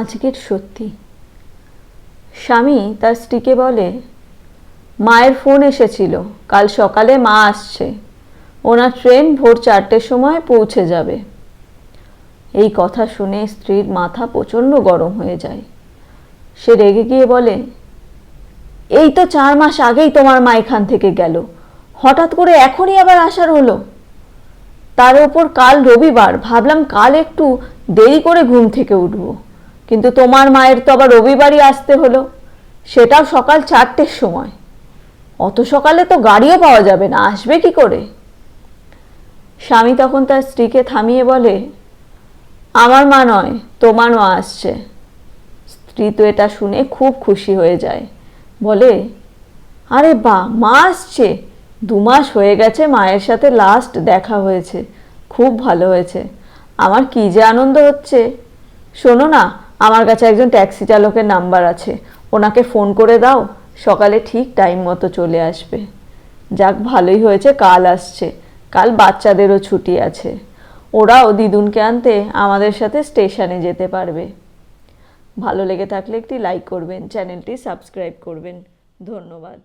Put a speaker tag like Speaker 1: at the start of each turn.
Speaker 1: আজকের সত্যি। স্বামী তার স্ত্রীকে বলে, মায়ের ফোন এসেছিল, কাল সকালে মা আসছে। ওনার ট্রেন ভোর চারটের সময় পৌঁছে যাবে এই কথা শুনে স্ত্রীর মাথা প্রচণ্ড গরম হয়ে যায়। সে রেগে গিয়ে বলে, এই তো চার মাস আগেই তোমার মা এখান থেকে গেল। হঠাৎ করে এখনই আবার আসার হলো। তার ওপর কাল রবিবার, ভাবলাম কাল একটু দেরি করে ঘুম থেকে উঠবো। কিন্তু তোমার মায়ের তো আবার রবিবারই আসতে হলো। সেটাও সকাল চারটের সময়। অত সকালে তো গাড়িও পাওয়া যাবে না, আসবে কি করে? স্বামী তখন তার স্ত্রীকে থামিয়ে বলে, আমার মা নয়, তোমার মা আসছে। স্ত্রী তো এটা শুনে খুব খুশি হয়ে যায়। বলে, আরে বা, মা আসছে। দু মাস হয়ে গেছে মায়ের সাথে লাস্ট দেখা হয়েছে। খুব ভালো হয়েছে। আমার কী যে আনন্দ হচ্ছে। শোনো না আমার কাছে একজন ট্যাক্সি চালকের নাম্বার আছে। ওনাকে ফোন করে দাও, সকালে ঠিক টাইম মতো চলে আসবে। যাক, ভালোই হয়েছে, কাল আসছে। কাল বাচ্চাদেরও ছুটি আছে। ওরাও দিদুনকে আনতে আমাদের সাথে স্টেশনে যেতে পারবে। ভালো লেগে থাকলে একটি লাইক করবেন, চ্যানেলটি সাবস্ক্রাইব করবেন। ধন্যবাদ।